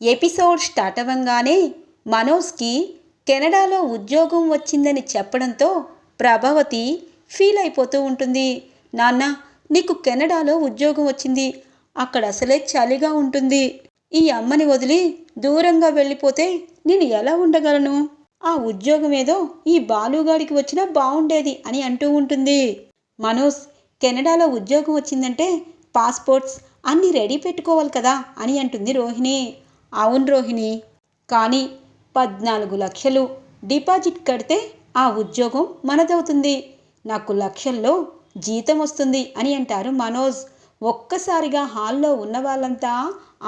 Episode start అవ్వంగానే మనోజ్కి కెనడాలో ఉద్యోగం వచ్చిందని చెప్పడంతో ప్రభావతి ఫీల్ అయిపోతూ ఉంటుంది. నాన్న నీకు కెనడాలో ఉద్యోగం వచ్చింది. అక్కడ అసలే చలిగా ఉంటుంది. ఈ అమ్మని వదిలి దూరంగా వెళ్ళిపోతే నేను ఎలా ఉండగలను? ఆ ఉద్యోగం ఏదో ఈ బాలుగాడికి వచ్చినా బాగుండేది అని అంటూ ఉంటుంది. మనోజ్ కెనడాలో ఉద్యోగం వచ్చిందంటే పాస్పోర్ట్స్ అన్నీ రెడీ పెట్టుకోవాలి కదా అని అంటుంది రోహిణి. అవును రోహిణి. కానీ పద్నాలుగు లక్షలు డిపాజిట్ కడితే ఆ ఉద్యోగం మనదవుతుంది. నాకు లక్షల్లో జీతం వస్తుంది అని అంటారు మనోజ్. ఒక్కసారిగా హాల్లో ఉన్న వాళ్ళంతా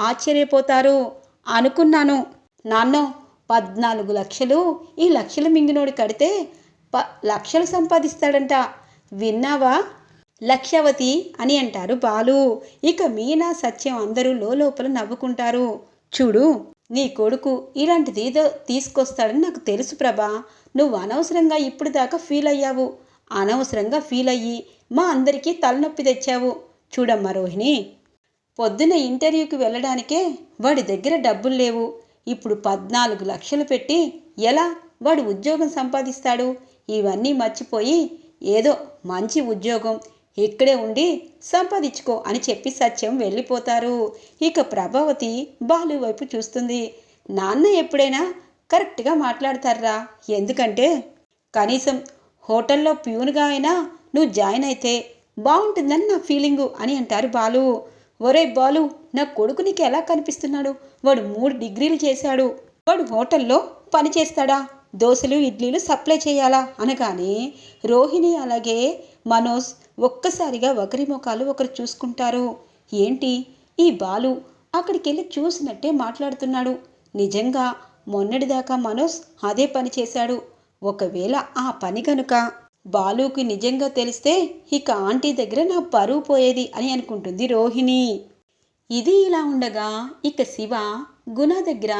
ఆశ్చర్యపోతారు. అనుకున్నాను. నాన్న పద్నాలుగు లక్షలు ఈ లక్షల మింగినోడు కడితే ప లక్షలు సంపాదిస్తాడంట. విన్నావా? లక్షవతి అని అంటారు బాలు. ఇక మీనా సత్యం అందరూ లోపల నవ్వుకుంటారు. చూడు నీ కొడుకు ఇలాంటిదేదో తీసుకొస్తాడని నాకు తెలుసు ప్రభా. నువ్వు అనవసరంగా ఇప్పుడు దాకా ఫీల్ అయ్యావు. అనవసరంగా ఫీల్ అయ్యి మా అందరికీ తలనొప్పి తెచ్చావు. చూడమ్మా రోహిణి. పొద్దున ఇంటర్వ్యూకి వెళ్ళడానికే వాడి దగ్గర డబ్బులు లేవు. ఇప్పుడు పద్నాలుగు లక్షలు పెట్టి ఎలా వాడు ఉద్యోగం సంపాదిస్తాడు? ఇవన్నీ మర్చిపోయి ఏదో మంచి ఉద్యోగం ఇక్కడే ఉండి సంపాదించుకో అని చెప్పి సత్యం వెళ్ళిపోతారు. ఇక ప్రభావతి బాలు వైపు చూస్తుంది. నాన్న ఎప్పుడైనా కరెక్ట్గా మాట్లాడతారా? ఎందుకంటే కనీసం హోటల్లో ప్యూన్గా అయినా నువ్వు జాయిన్ అయితే బాగుంటుందని నా ఫీలింగు అని అంటారు బాలు. ఒరే బాలు నా కొడుకు నీకు ఎలా కనిపిస్తున్నాడు? వాడు మూడు డిగ్రీలు చేశాడు. వాడు హోటల్లో పని చేస్తాడా? దోశలు ఇడ్లీలు సప్లై చేయాలా? అనగానే రోహిణి అలాగే మనోజ్ ఒక్కసారిగా ఒకరి ముఖాలు ఒకరు చూసుకుంటారు. ఏంటి? ఈ బాలు అక్కడికి వెళ్ళి చూసినట్టే మాట్లాడుతున్నాడు. నిజంగా మొన్నటిదాకా మనోజ్ అదే పని చేశాడు. ఒకవేళ ఆ పని కనుక బాలుకి నిజంగా తెలిస్తే ఇక ఆంటీ దగ్గర నా పరువు పోయేది అని అనుకుంటుంది రోహిణి. ఇది ఇలా ఉండగా ఇక శివ గుణ దగ్గర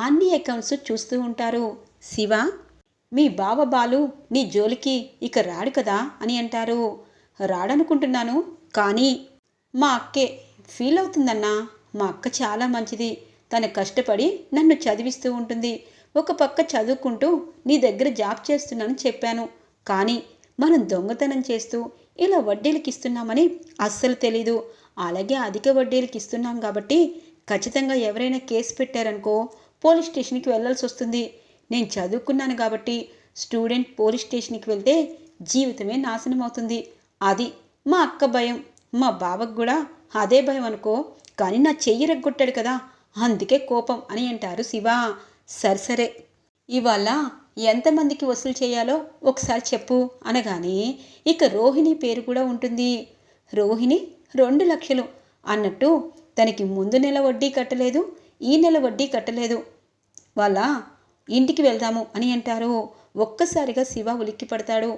అన్ని అకౌంట్స్ చూస్తూ ఉంటారు. శివ మీ బావ బాలు నీ జోలికి ఇక రాడు కదా అని అంటారు. రాడనుకుంటున్నాను కానీ మా అక్కే ఫీల్ అవుతుందన్నా. మా అక్క చాలా మంచిది. తను కష్టపడి నన్ను చదివిస్తూ ఉంటుంది. ఒక పక్క చదువుకుంటూ నీ దగ్గర జాబ్ చేస్తున్నానని చెప్పాను. కానీ మనం దొంగతనం చేస్తూ ఇలా వడ్డీలకి ఇస్తున్నామని అస్సలు తెలీదు. అలాగే అధిక వడ్డీలకి ఇస్తున్నాం కాబట్టి ఖచ్చితంగా ఎవరైనా కేసు పెట్టారనుకో పోలీస్ స్టేషన్కి వెళ్ళాల్సి వస్తుంది నేను చదువుకున్నాను కాబట్టి స్టూడెంట్ పోలీస్ స్టేషన్కి వెళ్తే జీవితమే నాశనం అవుతుంది అది మా అక్క భయం. మా బావకు కూడా అదే భయం అనుకో. కానీ నా చెయ్యి రగ్గొట్టాడు కదా. అందుకే కోపం అని అంటారు శివ. సరే సరే. ఇవాళ ఎంతమందికి వసూలు చేయాలో ఒకసారి చెప్పు అనగానే ఇక రోహిణి పేరు కూడా ఉంటుంది. రోహిణి రెండు లక్షలు అన్నట్టు తనకి ముందు నెల వడ్డీ కట్టలేదు ఈ నెల వడ్డీ కట్టలేదు. వాళ్ళ ఇంటికి వెళ్దాము అని అంటారు. ఒక్కసారిగా శివ ఉలిక్కి పడతాడు.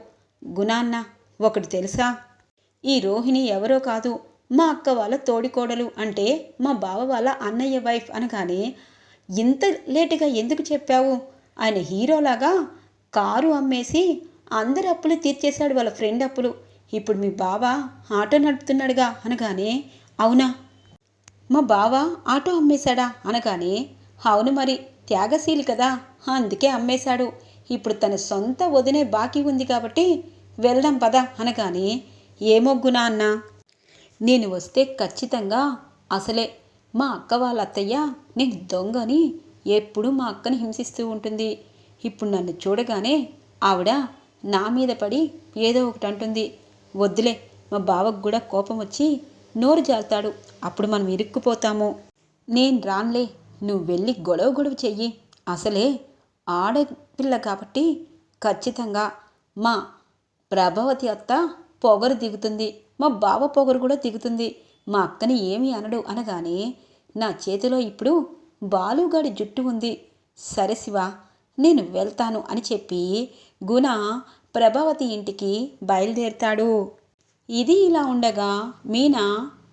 గుణాన్న ఒకటి తెలుసా? ఈ రోహిణి ఎవరో కాదు. మా అక్క వాళ్ళ తోడికోడలు అంటే మా బావ వాళ్ళ అన్నయ్య వైఫ్ అనగానే ఇంత లేటుగా ఎందుకు చెప్పావు? ఆయన హీరోలాగా కారు అమ్మేసి అందరి అప్పులు తీర్చేశాడు వాళ్ళ ఫ్రెండ్ అప్పులు. ఇప్పుడు మీ బావ ఆటో నడుపుతున్నాడుగా అనగానే అవునా? మా బావ ఆటో అమ్మేశాడా అనగానే అవును మరి త్యాగశీలి కదా. అందుకే అమ్మేశాడు. ఇప్పుడు తన సొంత వదినే బాకీ ఉంది కాబట్టి వెళ్దాం పద అనగానే ఏమొగ్గునా అన్నా నేను వస్తే ఖచ్చితంగా అసలే. మా అక్క వాళ్ళ అత్తయ్య నేను దొంగని ఎప్పుడూ మా అక్కని హింసిస్తూ ఉంటుంది. ఇప్పుడు నన్ను చూడగానే ఆవిడ నా మీద పడి ఏదో ఒకటి అంటుంది. వద్దులే మా బావకు కూడా కోపం వచ్చి నోరు జారుతాడు అప్పుడు మనం ఇరుక్కుపోతాము. నేను రాన్లే నువ్వు వెళ్ళి గొడవ గొడవ చెయ్యి. అసలే ఆడపిల్ల కాబట్టి ఖచ్చితంగా మా ప్రభావతి అత్త పొగరు దిగుతుంది. మా బావ పొగరు కూడా దిగుతుంది. మా అక్కని ఏమీ అనడు అనగానే నా చేతిలో ఇప్పుడు బాలుగాడి జుట్టు ఉంది. సరే శివ నేను వెళ్తాను అని చెప్పి గుణ ప్రభావతి ఇంటికి బయలుదేరుతాడు. ఇది ఇలా ఉండగా మీనా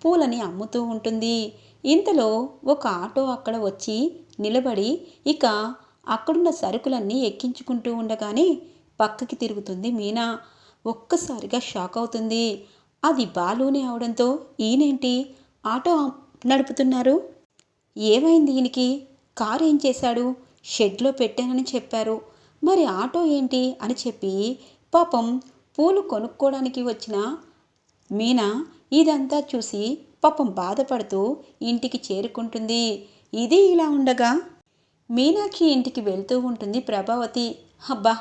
పూలని అమ్ముతూ ఉంటుంది. ఇంతలో ఒక ఆటో అక్కడ వచ్చి నిలబడి ఇక అక్కడున్న సరుకులన్నీ ఎక్కించుకుంటూ ఉండగానే పక్కకి తిరుగుతుంది మీనా. ఒక్కసారిగా షాక్ అవుతుంది. అది బాలునే అవడంతో ఈయనేంటి? ఆటో నడుపుతున్నారు. ఏమైంది ఈయనకి? కారు ఏం చేశాడు? షెడ్లో పెట్టానని చెప్పారు. మరి ఆటో ఏంటి? అని చెప్పి పాపం పూలు కొనుక్కోవడానికి వచ్చిన మీనా ఇదంతా చూసి పాపం బాధపడుతూ ఇంటికి చేరుకుంటుంది. ఇది ఇలా ఉండగా మీనాక్షి ఇంటికి వెళ్తూ ఉంటుంది ప్రభావతి. అబ్బా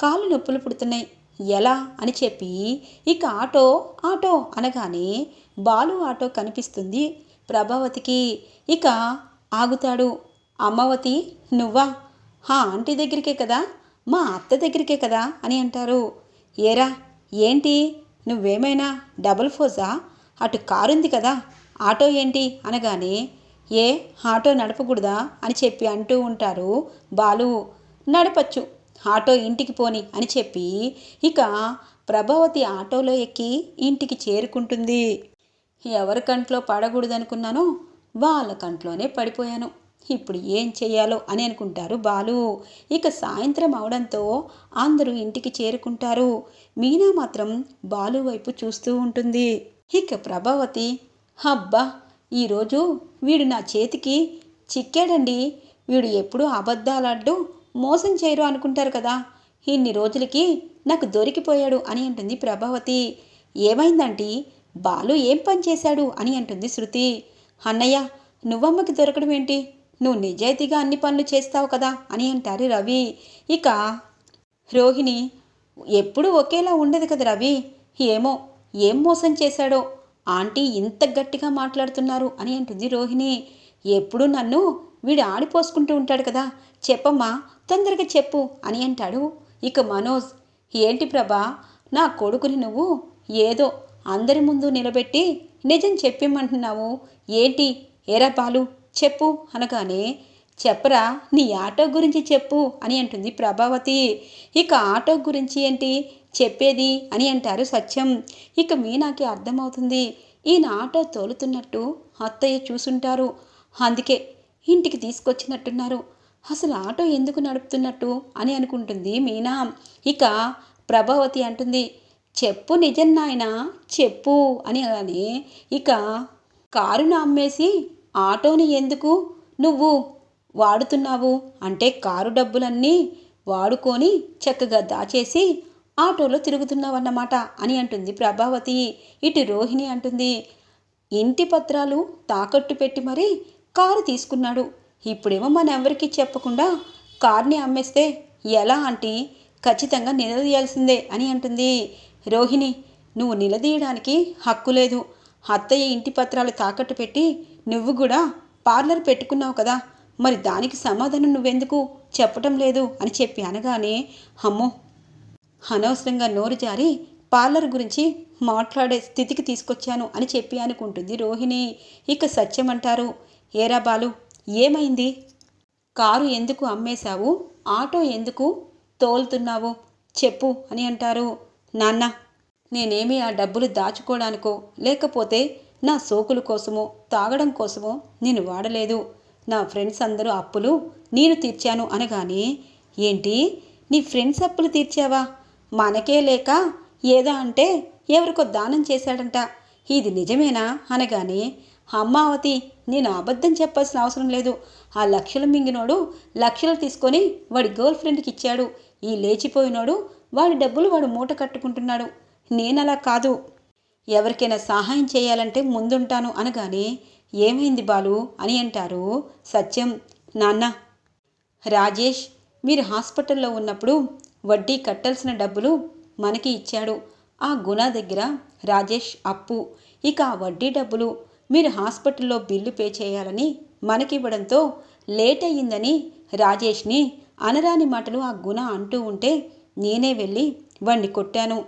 కాళ్ళు నొప్పులు పుడుతున్నాయి. ఎలా? అని చెప్పి ఇక ఆటో ఆటో అనగానే బాలు ఆటో కనిపిస్తుంది ప్రభావతికి. ఇక ఆగుతాడు. అమ్మవతి నువ్వా? హా ఆంటీ దగ్గరికే కదా. మా అత్త దగ్గరికే కదా అని అంటారు. ఏరా ఏంటి? నువ్వేమైనా డబుల్ ఫోజా అటు కారుంది కదా. ఆటో ఏంటి? అనగానే ఏ ఆటో నడపకూడదా అని చెప్పి అంటూ ఉంటారు బాలు. నడపచ్చు ఆటో ఇంటికి పోని అని చెప్పి ఇక ప్రభావతి ఆటోలో ఎక్కి ఇంటికి చేరుకుంటుంది. ఎవరి కంట్లో పడకూడదనుకున్నానో వాళ్ళ కంట్లోనే పడిపోయాను. ఇప్పుడు ఏం చేయాలో అని అనుకుంటారు బాలు. ఇక సాయంత్రం అవడంతో అందరూ ఇంటికి చేరుకుంటారు. మీనా మాత్రం బాలు వైపు చూస్తూ ఉంటుంది. ఇక ప్రభావతి హబ్బా ఈరోజు వీడు నా చేతికి చిక్కాడండి. వీడు ఎప్పుడూ అబద్ధాలాడ్డు మోసం చేయరు అనుకుంటారు కదా. ఇన్ని రోజులకి నాకు దొరికిపోయాడు అని అంటుంది ప్రభావతి. ఏమైందంటే? బాలు ఏం పని చేశాడు అని అంటుంది శృతి. అన్నయ్య నువ్వమ్మకి దొరకడం ఏంటి? నువ్వు నిజాయితీగా అన్ని పనులు చేస్తావు కదా అని అంటారు రవి. ఇక రోహిణి ఎప్పుడూ ఒకేలా ఉండదు కదా రవి. ఏమో ఏం మోసం చేశాడో ఆంటీ ఇంత గట్టిగా మాట్లాడుతున్నారు అని అంటుంది రోహిణి. ఎప్పుడు నన్ను వీడు ఆడిపోసుకుంటూ ఉంటాడు కదా చెప్పమ్మా తొందరగా చెప్పు అని అంటాడు. ఇక మనోజ్ ఏంటి ప్రభా నా కొడుకుని నువ్వు ఏదో అందరి ముందు నిలబెట్టి నిజం చెప్పిమంటున్నావు ఏంటి ఏరా పాలు చెప్పు అనగానే చెప్పరా నీ ఆటో గురించి చెప్పు అని అంటుంది ప్రభావతి. ఇక ఆటో గురించి ఏంటి చెప్పేది అని అంటారు సత్యం. ఇక మీనాకి అర్థమవుతుంది. ఈయన ఆటో తోలుతున్నట్టు అత్తయ్య చూసుంటారు. అందుకే ఇంటికి తీసుకొచ్చినట్టున్నారు. అసలు ఆటో ఎందుకు నడుపుతున్నట్టు అని అనుకుంటుంది మీనా. ఇక ప్రభావతి అంటుంది చెప్పు నిజం నాయనా చెప్పు అని అలానే ఇక కారును అమ్మేసి ఆటోని ఎందుకు నువ్వు వాడుతున్నావు? అంటే కారు డబ్బులన్నీ వాడుకొని చక్కగా దాచేసి ఆటోలో తిరుగుతున్నావన్నమాట అని అంటుంది ప్రభావతి. ఇటు రోహిణి అంటుంది ఇంటి పత్రాలు తాకట్టు పెట్టి మరీ కారు తీసుకున్నాడు. ఇప్పుడేమో మన ఎవరికి చెప్పకుండా కార్ని అమ్మేస్తే ఎలా అంటే ఖచ్చితంగా నిలదీయాల్సిందే అని అంటుంది. రోహిణి నువ్వు నిలదీయడానికి హక్కు లేదు. అత్తయ్య ఇంటి పత్రాలు తాకట్టు పెట్టి నువ్వు కూడా పార్లర్ పెట్టుకున్నావు కదా. మరి దానికి సమాధానం నువ్వెందుకు? చెప్పటం లేదు అని చెప్పి అనగానే అమ్మో అనవసరంగా నోరు జారి పార్లర్ గురించి మాట్లాడే స్థితికి తీసుకొచ్చాను అని చెప్పి అనుకుంటుంది రోహిణి. ఇక సత్యం అంటారు ఏరా బాలు ఏమైంది? కారు ఎందుకు అమ్మేశావు? ఆటో ఎందుకు తోలుతున్నావు? చెప్పు అని అంటారు. నాన్న నేనేమి ఆ డబ్బులు దాచుకోవడానికో లేకపోతే నా సోకుల కోసమో తాగడం కోసమో నేను వాడలేదు. నా ఫ్రెండ్స్ అందరూ అప్పులు నేను తీర్చాను అనగానే ఏంటి? నీ ఫ్రెండ్స్ అప్పులు తీర్చావా? మనకే లేక ఏదో అంటే ఎవరికో దానం చేశాడంట. ఇది నిజమేనా? అనగానే అమ్మావతి నేను అబద్ధం చెప్పాల్సిన అవసరం లేదు. ఆ లక్షలు మింగినోడు లక్షలు తీసుకొని వాడి గర్ల్ ఫ్రెండ్కి ఇచ్చాడు. ఈ లేచిపోయినోడు వాడి డబ్బులు వాడు మూట కట్టుకుంటున్నాడు. నేనలా కాదు. ఎవరికైనా సహాయం చేయాలంటే ముందుంటాను అనగానే ఏమైంది బాలు? అని అంటారు సత్యం. నాన్న రాజేష్ మీరు హాస్పిటల్లో ఉన్నప్పుడు వడ్డీ కట్టాల్సిన డబ్బులు మనకి ఇచ్చాడు. ఆ గుణ దగ్గర రాజేష్ అప్పు. ఇక ఆ వడ్డీ డబ్బులు మీరు హాస్పిటల్లో బిల్లు పే చేయాలని మనకివ్వడంతో లేట్ అయ్యిందని రాజేష్ని అనరాని మాటలు ఆ గుణ అంటూ ఉంటే నేనే వెళ్ళి వాణ్ణి కొట్టాను.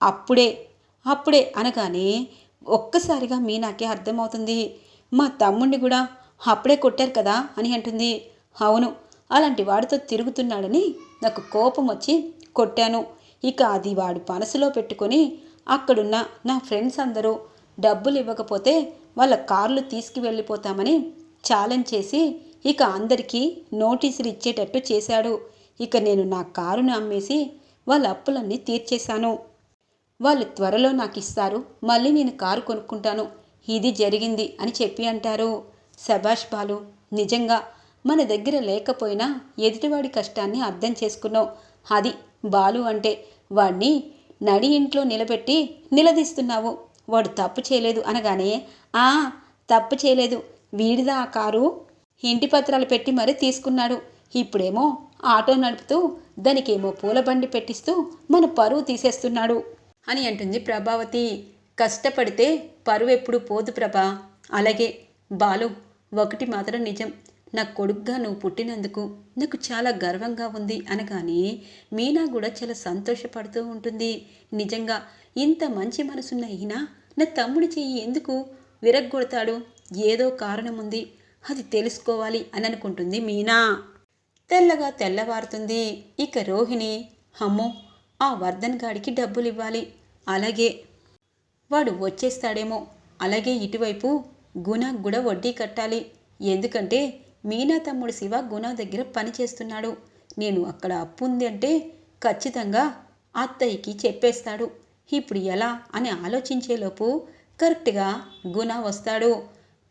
అప్పుడే అప్పుడే అనగానే ఒక్కసారిగా మీనాకే అర్థమవుతుంది. మా తమ్ముడిని కూడా అప్పుడే కొట్టారు కదా అని అంటుంది. అవును అలాంటి వాడితో తిరుగుతున్నాడని నాకు కోపం వచ్చి కొట్టాను. ఇక అది వాడు మనసులో పెట్టుకొని అక్కడున్న నా ఫ్రెండ్స్ అందరూ డబ్బులు ఇవ్వకపోతే వాళ్ళ కార్లు తీసుకువెళ్ళిపోతామని ఛాలెంజ్ చేసి ఇక అందరికీ నోటీసులు ఇచ్చేటట్టు చేశాడు. ఇక నేను నా కారును అమ్మేసి వాళ్ళ అప్పులన్నీ తీర్చేశాను. వాళ్ళు త్వరలో నాకు ఇస్తారు. మళ్ళీ నేను కారు కొనుక్కుంటాను. ఇది జరిగింది అని చెప్పి అంటారు. శభాష్ బాలు నిజంగా మన దగ్గర లేకపోయినా ఎదుటివాడి కష్టాన్ని అర్థం చేసుకున్నావు. అది బాలు అంటే వాడిని నడి ఇంట్లో నిలబెట్టి నిలదీస్తున్నావు. వాడు తప్పు చేయలేదు అనగానే ఆ తప్పు చేయలేదు. వీడిదా ఆ కారు? ఇంటి పత్రాలు పెట్టి మరీ తీసుకున్నాడు. ఇప్పుడేమో ఆటో నడుపుతూ దానికేమో పూల బండి పెట్టిస్తూ మన పరువు తీసేస్తున్నాడు. అని అంటుంది ప్రభావతి. కష్టపడితే పరువు ఎప్పుడు పోదు ప్రభా. అలాగే బాలు ఒకటి మాత్రం నిజం. నా కొడుగ్గా నువ్వు పుట్టినందుకు నాకు చాలా గర్వంగా ఉంది అనగానే మీనా కూడా చాలా సంతోషపడుతూ ఉంటుంది. నిజంగా ఇంత మంచి మనసున్న ఈయన నా తమ్ముడి చెయ్యి ఎందుకు విరగ్గొడతాడు? ఏదో కారణం ఉంది అది తెలుసుకోవాలి అని అనుకుంటుంది మీనా. తెల్లగా తెల్లవారుతుంది. ఇక రోహిణి అమ్మో ఆ వర్ధన్ గాడికి డబ్బులు ఇవ్వాలి అలాగే వాడు వచ్చేస్తాడేమో. అలాగే ఇటువైపు గుణకు కూడా వడ్డీ కట్టాలి. ఎందుకంటే మీనా తమ్ముడు శివ గుణ దగ్గర పని చేస్తున్నాడు నేను అక్కడ అప్పు ఉంది అంటే ఖచ్చితంగా అత్తయ్యకి చెప్పేస్తాడు. ఇప్పుడు ఎలా అని ఆలోచించేలోపు కరెక్ట్గా గుణ వస్తాడు.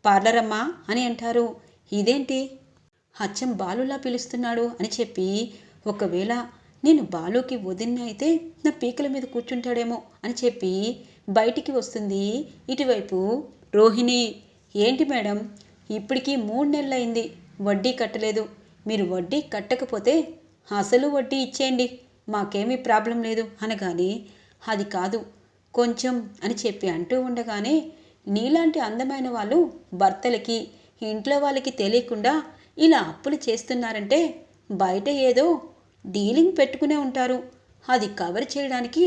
పార్లరమ్మా అని అంటారు. ఇదేంటి? అచ్చం బాలులా పిలుస్తున్నాడు అని చెప్పి ఒకవేళ నేను బాలుకి వదిన్న అయితే నా పీకల మీద కూర్చుంటాడేమో అని చెప్పి బయటికి వస్తుంది ఇటువైపు రోహిణి. ఏంటి మేడం? ఇప్పటికీ మూడు నెలలైంది. వడ్డీ కట్టలేదు. మీరు వడ్డీ కట్టకపోతే అసలు వడ్డీ ఇచ్చేయండి. మాకేమీ ప్రాబ్లం లేదు అనగానే అది కాదు కొంచెం అని చెప్పి అంటూ ఉండగానే నీలాంటి అందమైన వాళ్ళు భర్తలకి ఇంట్లో వాళ్ళకి తెలియకుండా ఇలా అప్పులు చేస్తున్నారంటే బయట ఏదో డీలింగ్ పెట్టుకునే ఉంటారు. అది కవర్ చేయడానికి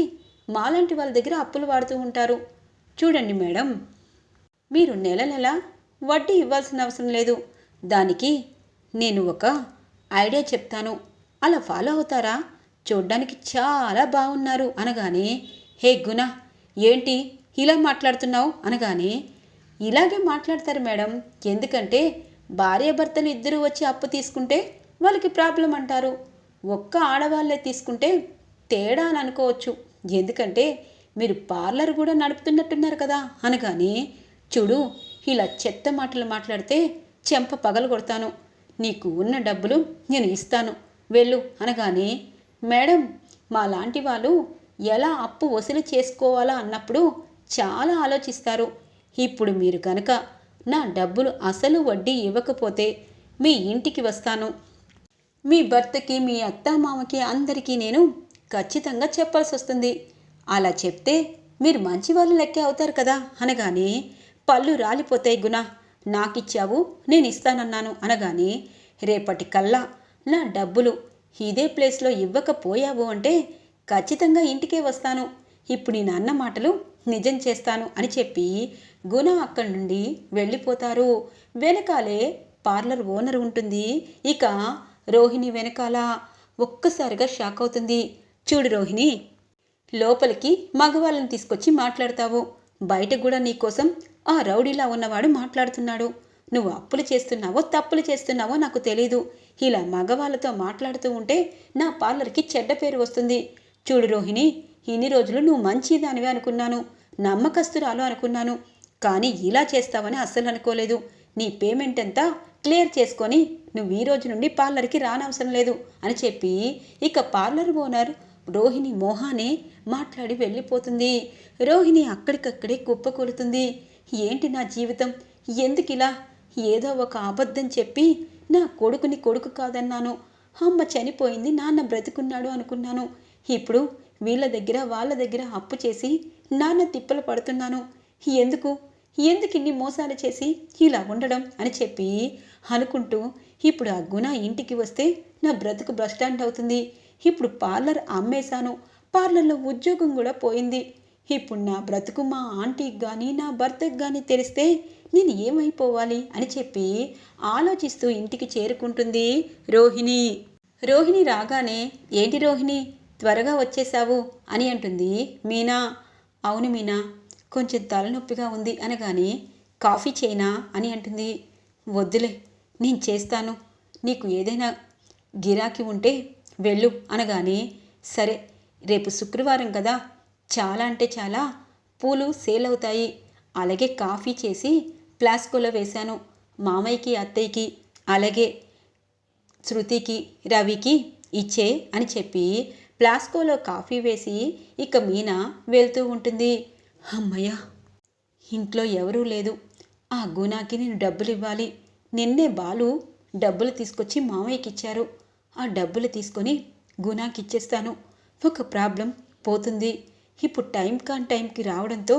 మాలాంటి వాళ్ళ దగ్గర అప్పులు వాడుతూ ఉంటారు. చూడండి మేడం మీరు నెల నెల వడ్డీ ఇవ్వాల్సిన అవసరం లేదు. దానికి నేను ఒక ఐడియా చెప్తాను. అలా ఫాలో అవుతారా? చూడ్డానికి చాలా బాగున్నారు అనగానే హే గుణ ఏంటి ఇలా మాట్లాడుతున్నావు? అనగానే ఇలాగే మాట్లాడతారు మేడం. ఎందుకంటే భార్యాభర్తలు ఇద్దరు వచ్చి అప్పు తీసుకుంటే వాళ్ళకి ప్రాబ్లం అంటారు. ఒక్క ఆడవాళ్ళే తీసుకుంటే తేడా అని అనుకోవచ్చు. ఎందుకంటే మీరు పార్లర్ కూడా నడుపుతున్నట్టున్నారు కదా. అనగానే చూడు ఇలా చెత్త మాటలు మాట్లాడితే చెంప పగలు కొడతాను నీకు ఉన్న డబ్బులు నేను ఇస్తాను. వెళ్ళు అనగానే మేడం మా లాంటి వాళ్ళు ఎలా అప్పు వసూలు చేసుకోవాలా అన్నప్పుడు చాలా ఆలోచిస్తారు. ఇప్పుడు మీరు కనుక నా డబ్బులు అసలు వడ్డీ ఇవ్వకపోతే మీ ఇంటికి వస్తాను. మీ భర్తకి మీ అత్తమామకి అందరికీ నేను ఖచ్చితంగా చెప్పాల్సి వస్తుంది అలా చెప్తే మీరు మంచి వాళ్ళు లెక్కే అవుతారు కదా? అనగానే పళ్ళు రాలిపోతాయి గుణ నాకిచ్చావు నేను ఇస్తానన్నాను అనగానే రేపటి కల్లా నా డబ్బులు ఇదే ప్లేస్లో ఇవ్వకపోయావు అంటే ఖచ్చితంగా ఇంటికే వస్తాను. ఇప్పుడు నేను అన్న మాటలు నిజం చేస్తాను అని చెప్పి గుణ అక్కడి నుండి వెళ్ళిపోతారు. వెనకాలే పార్లర్ ఓనర్ ఉంటుంది. ఇక రోహిణి వెనకాల ఒక్కసారిగా షాక్ అవుతుంది. చూడు రోహిణి లోపలికి మగవాళ్ళని తీసుకొచ్చి మాట్లాడతావు. బయట కూడా నీకోసం ఆ రౌడీలా ఉన్నవాడు మాట్లాడుతున్నాడు. నువ్వు అప్పులు చేస్తున్నావో తప్పులు చేస్తున్నావో నాకు తెలీదు. ఇలా మగవాళ్ళతో మాట్లాడుతూ ఉంటే నా పార్లర్కి చెడ్డ పేరు వస్తుంది. చూడు రోహిణి ఇన్ని రోజులు నువ్వు మంచిదానివి అనుకున్నాను. నమ్మకస్తురాలు అనుకున్నాను. కానీ ఇలా చేస్తావని అస్సలు అనుకోలేదు. నీ పేమెంట్ అంతా క్లియర్ చేసుకొని నువ్వు ఈ రోజు నుండి పార్లర్కి రానవసరం లేదు అని చెప్పి ఇక పార్లర్ ఓనర్ రోహిణి మోహానే మాట్లాడి వెళ్ళిపోతుంది. రోహిణి అక్కడికక్కడే కుప్పకూలుతుంది. ఏంటి నా జీవితం? ఎందుకిలా? ఏదో ఒక అబద్ధం చెప్పి నా కొడుకుని కొడుకు కాదన్నాను. అమ్మ చనిపోయింది నాన్న బ్రతుకున్నాడు అనుకున్నాను. ఇప్పుడు వీళ్ళ దగ్గర వాళ్ళ దగ్గర అప్పు చేసి నాన్న తిప్పలు పడుతున్నాను. ఎందుకు? ఎందుకు ఇన్ని మోసాలు చేసి ఇలా ఉండడం అని చెప్పి అనుకుంటూ ఇప్పుడు ఆ గుణ ఇంటికి వస్తే నా బ్రతుకు బస్టాండ్ అవుతుంది. ఇప్పుడు పార్లర్ అమ్మేశాను. పార్లర్లో ఉద్యోగం కూడా పోయింది. ఇప్పుడు నా బ్రతుకు మా ఆంటీకి కానీ నా భర్తకు కానీ తెలిస్తే నేను ఏమైపోవాలి అని చెప్పి ఆలోచిస్తూ ఇంటికి చేరుకుంటుంది రోహిణి. రోహిణి రాగానే ఏంటి రోహిణి త్వరగా వచ్చేసావు అని అంటుంది మీనా. అవును మీనా కొంచెం తలనొప్పిగా ఉంది అనగానే కాఫీ చేయనా? అని అంటుంది. వద్దులే నేను చేస్తాను. నీకు ఏదైనా గిరాకీ ఉంటే వెళ్ళు అనగానే సరే రేపు శుక్రవారం కదా చాలా అంటే చాలా పూలు సేల్ అవుతాయి. అలాగే కాఫీ చేసి ప్లాస్కోలో వేశాను. మామయ్యకి అత్తయ్యకి అలాగే శృతికి రవికి ఇచ్చే అని చెప్పి ప్లాస్కోలో కాఫీ వేసి ఇక మీనా వెళ్తూ ఉంటుంది. అమ్మయ్య ఇంట్లో ఎవరూ లేదు. ఆ గుణాకి నేను డబ్బులు ఇవ్వాలి. నిన్నే బాలు డబ్బులు తీసుకొచ్చి మామయ్యకి ఇచ్చారు. ఆ డబ్బులు తీసుకొని గుణాకి ఇచ్చేస్తాను. ఒక ప్రాబ్లం పోతుంది. ఇప్పుడు టైం కాన్ టైంకి రావడంతో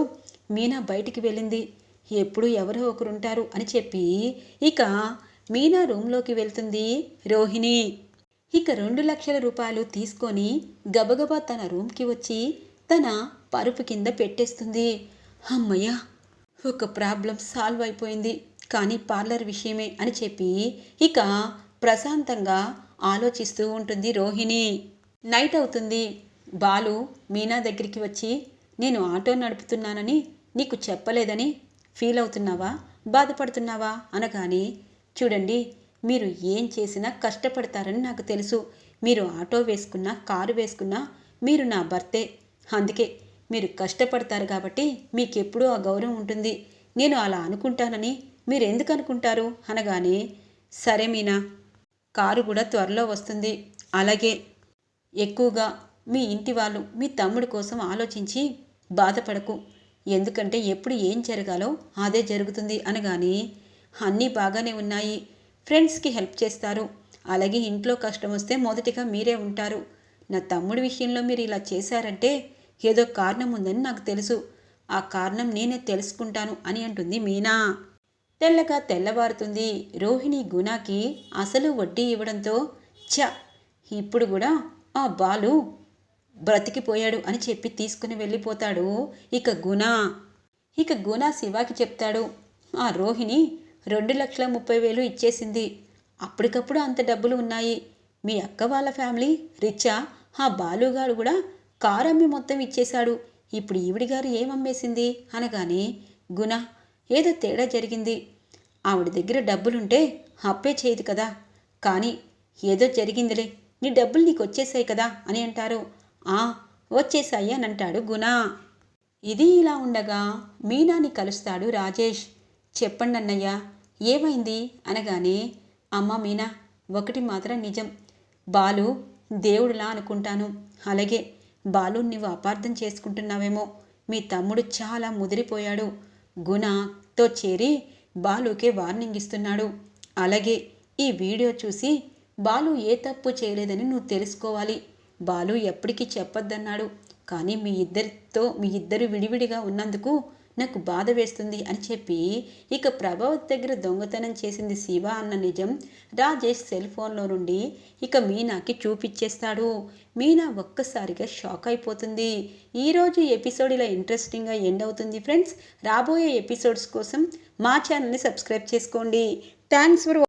మీనా బయటికి వెళ్ళింది. ఎప్పుడు ఎవరో ఒకరు ఉంటారు అని చెప్పి ఇక మీనా రూమ్లోకి వెళ్తుంది రోహిణి. ఇక రెండు లక్షల రూపాయలు తీసుకొని గబగబా తన రూమ్కి వచ్చి తన పరుపు కింద పెట్టేస్తుంది. అమ్మయ్య ఒక ప్రాబ్లం సాల్వ్ అయిపోయింది. కానీ పార్లర్ విషయమే అని చెప్పి ఇక ప్రశాంతంగా ఆలోచిస్తూ ఉంటుంది రోహిణి. నైట్ అవుతుంది. బాలు మీనా దగ్గరికి వచ్చి నేను ఆటో నడుపుతున్నానని నీకు చెప్పలేదని ఫీల్ అవుతున్నావా? బాధపడుతున్నావా? అనగానే చూడండి మీరు ఏం చేసినా కష్టపడతారని నాకు తెలుసు. మీరు ఆటో వేసుకున్నా కారు వేసుకున్నా మీరు నా భర్తే. అందుకే మీరు కష్టపడతారు కాబట్టి మీకెప్పుడూ ఆ గౌరవం ఉంటుంది. నేను అలా అనుకుంటానని మీరు ఎందుకు అనుకుంటారు? అనగానే సరే మీనా కారు కూడా త్వరలో వస్తుంది. అలాగే ఎక్కువగా మీ ఇంటి వాళ్ళు మీ తమ్ముడి కోసం ఆలోచించి బాధపడకు. ఎందుకంటే ఎప్పుడు ఏం జరగాలో అదే జరుగుతుంది అనగానే అన్నీ బాగానే ఉన్నాయి. ఫ్రెండ్స్కి హెల్ప్ చేస్తారు. అలాగే ఇంట్లో కష్టం వస్తే మొదటిగా మీరే ఉంటారు. నా తమ్ముడి విషయంలో మీరు ఇలా చేశారంటే ఏదో కారణం ఉందని నాకు తెలుసు. ఆ కారణం నేనే తెలుసుకుంటాను అని అంటుంది మీనా. తెల్లగా తెల్లవారుతుంది. రోహిణి గుణాకి అసలు వడ్డీ ఇవ్వడంతో ఛ! ఇప్పుడు కూడా ఆ బాలు బ్రతికిపోయాడు అని చెప్పి తీసుకుని వెళ్ళిపోతాడు. ఇక గుణ ఇక గుణ శివాకి చెప్తాడు ఆ రోహిణి రెండు లక్షల ముప్పై వేలు ఇచ్చేసింది. అప్పటికప్పుడు అంత డబ్బులు ఉన్నాయి. మీ అక్క వాళ్ళ ఫ్యామిలీ రిచా ఆ బాలుగాడు కూడా కారు అమ్మి మొత్తం ఇచ్చేశాడు. ఇప్పుడు ఈవిడి గారు ఏం అమ్మేసింది? అనగానే గుణ ఏదో తేడా జరిగింది. ఆవిడ దగ్గర డబ్బులుంటే అప్పే చేయదు కదా. కానీ ఏదో జరిగిందిలే. నీ డబ్బులు నీకు వచ్చేసాయి కదా అని అంటారు. ఆ వచ్చేసాయి అని అంటాడు గుణ. ఇది ఇలా ఉండగా మీనాని కలుస్తాడు రాజేష్. చెప్పండి అన్నయ్య ఏమైంది? అనగానే అమ్మ మీనా ఒకటి మాత్రం నిజం. బాలు దేవుడులా అనుకుంటాను. అలాగే బాలు నువ్వు అపార్థం చేసుకుంటున్నావేమో. మీ తమ్ముడు చాలా ముదిరిపోయాడు. గుణతో చేరి బాలుకే వార్నింగ్ ఇస్తున్నాడు. అలాగే ఈ వీడియో చూసి బాలు ఏ తప్పు చేయలేదని నువ్వు తెలుసుకోవాలి. బాలు ఎప్పటికీ చెప్పొద్దన్నాడు. కానీ మీ ఇద్దరితో మీ ఇద్దరు విడివిడిగా ఉన్నందుకు నాకు బాధ వేస్తుంది అని చెప్పి ఇక ప్రభావత్ దగ్గర దొంగతనం చేసింది శివ అన్న నిజం రాజేష్ సెల్ ఫోన్లో నుండి ఇక మీనాకి చూపించేస్తాడు మీనా ఒక్కసారిగా షాక్ అయిపోతుంది. ఈరోజు ఎపిసోడ్ ఇలా ఇంట్రెస్టింగ్గా ఎండ్ అవుతుంది ఫ్రెండ్స్. రాబోయే ఎపిసోడ్స్ కోసం మా ఛానల్ని సబ్స్క్రైబ్ చేసుకోండి. Thanks for